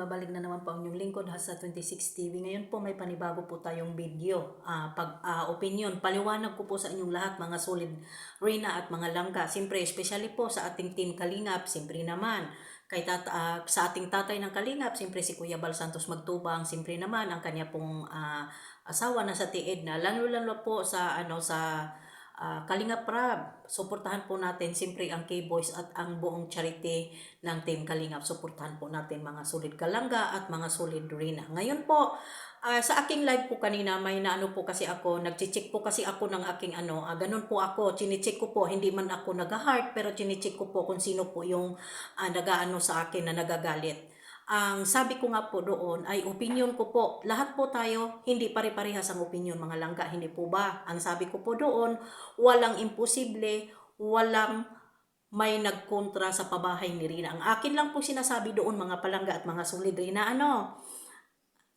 nagbabalik na naman po ang inyong lingkod sa 26 TV. Ngayon po may panibago po tayong video. Ah, pag ah, opinion, paliwanag ko po sa inyong lahat mga solid Rina at mga langga. Siyempre, especially po sa ating team Kalingap, siyempre naman kay tata, ah, sa ating tatay ng Kalingap, siyempre si Kuya Bal Santos Magtubang, siyempre naman ang kanya pong ah, asawa na sa tiid na lalo-lalo po sa ano sa Ah, Kalinga Prab, suportahan po natin siyempre ang K-Boys at ang buong charity ng Team Kalingap. Suportahan po natin mga solid Kalangga at mga solid Rina. Ngayon po, ah, sa aking live po kanina, may naano po kasi ako, nagchichik po kasi ako ng aking ano, ah, ganun po ako, chinichik ko po, hindi man ako nag-heart, pero chinichik ko po kung sino po yung ah, nag-ano sa akin na nagagalit ang sabi ko nga po doon ay opinion ko po. Lahat po tayo, hindi pare-parehas ang opinion mga langga. Hindi po ba? Ang sabi ko po doon, walang imposible, walang may nagkontra sa pabahay ni Rina. Ang akin lang po sinasabi doon mga palangga at mga solid Rina, ano?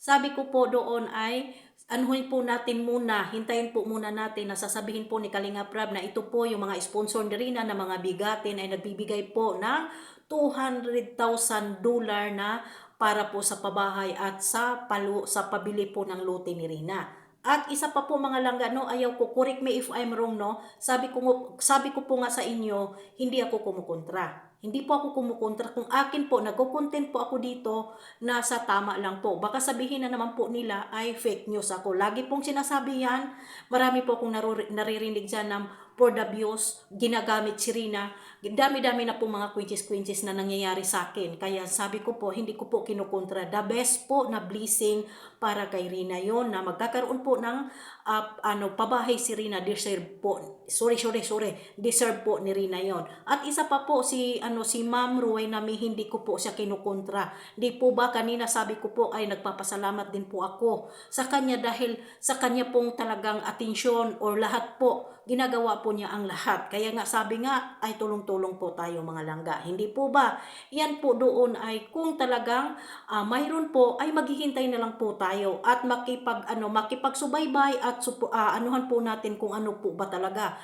Sabi ko po doon ay, anuhin po natin muna, hintayin po muna natin na sasabihin po ni Kalinga Prab na ito po yung mga sponsor ni Rina na mga bigatin ay nagbibigay po ng 200,000 dollar na para po sa pabahay at sa palu sa pabili po ng lote ni Rina. At isa pa po mga langga no, ayaw ko correct me if I'm wrong no. Sabi ko sabi ko po nga sa inyo, hindi ako kumukontra. Hindi po ako kumukontra. Kung akin po, nagko-content po ako dito, nasa tama lang po. Baka sabihin na naman po nila ay fake news ako. Lagi pong sinasabi yan. Marami po akong naririnig dyan ng for the views, ginagamit si Rina. Dami-dami na po mga quinches-quinches na nangyayari sa akin. Kaya sabi ko po, hindi ko po kinukontra. The best po na blessing para kay Rina yon na magkakaroon po ng uh, ano, pabahay si Rina. Deserve po. Sorry, sorry, sorry. Deserve po ni Rina yon At isa pa po si ano si Ma'am Ruay na may hindi ko po siya kinukontra. Di po ba kanina sabi ko po ay nagpapasalamat din po ako sa kanya dahil sa kanya pong talagang atensyon or lahat po ginagawa po niya ang lahat. Kaya nga sabi nga ay tulong-tulong po tayo mga langga. Hindi po ba? Yan po doon ay kung talagang uh, mayroon po ay maghihintay na lang po tayo at makipag ano makipagsubaybay at uh, anuhan po natin kung ano po ba talaga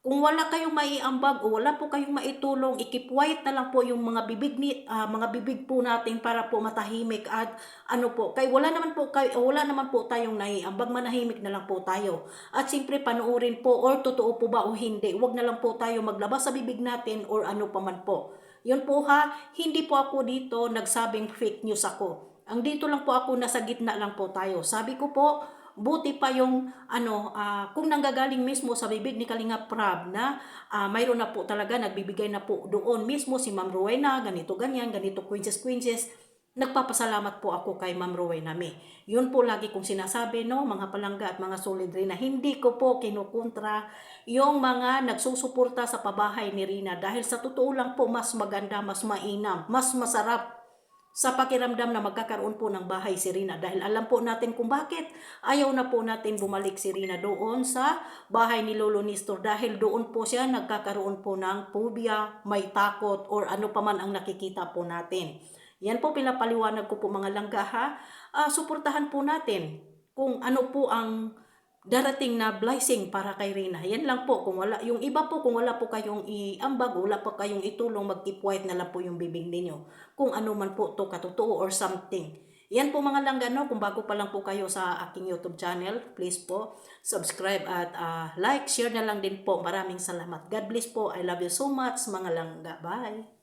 kung wala kayong maiambag o wala po kayong maitulong, ikip white na lang po yung mga bibig ni uh, mga bibig po natin para po matahimik at ano po, kay wala naman po kay wala naman po tayong naiambag, manahimik na lang po tayo. At siyempre panuorin po or totoo po ba o hindi, wag na lang po tayo maglabas sa bibig natin or ano pa man po. Yun po ha, hindi po ako dito nagsabing fake news ako. Ang dito lang po ako nasa gitna lang po tayo. Sabi ko po, buti pa yung ano uh, kung nanggagaling mismo sa bibig ni Kalinga Prab na uh, mayroon na po talaga nagbibigay na po doon mismo si Ma'am Rowena ganito ganyan ganito quinces quinces. Nagpapasalamat po ako kay Ma'am Rowena me. Yun po lagi kong sinasabi no mga palangga at mga solid rin na hindi ko po kinukontra yung mga nagsusuporta sa pabahay ni Rina dahil sa totoo lang po mas maganda mas mainam mas masarap sa pakiramdam na magkakaroon po ng bahay si Rina dahil alam po natin kung bakit ayaw na po natin bumalik si Rina doon sa bahay ni Lolo Nestor dahil doon po siya nagkakaroon po ng phobia, may takot or ano pa man ang nakikita po natin. Yan po pinapaliwanag ko po mga langga ha. Uh, suportahan po natin kung ano po ang darating na blessing para kay Rina. Yan lang po. Kung wala, yung iba po, kung wala po kayong iambag, wala po kayong itulong, mag-keep white na lang po yung bibig ninyo. Kung ano man po to katotoo or something. Yan po mga langgano, kung bago pa lang po kayo sa aking YouTube channel, please po subscribe at uh, like, share na lang din po. Maraming salamat. God bless po. I love you so much mga langga. Bye!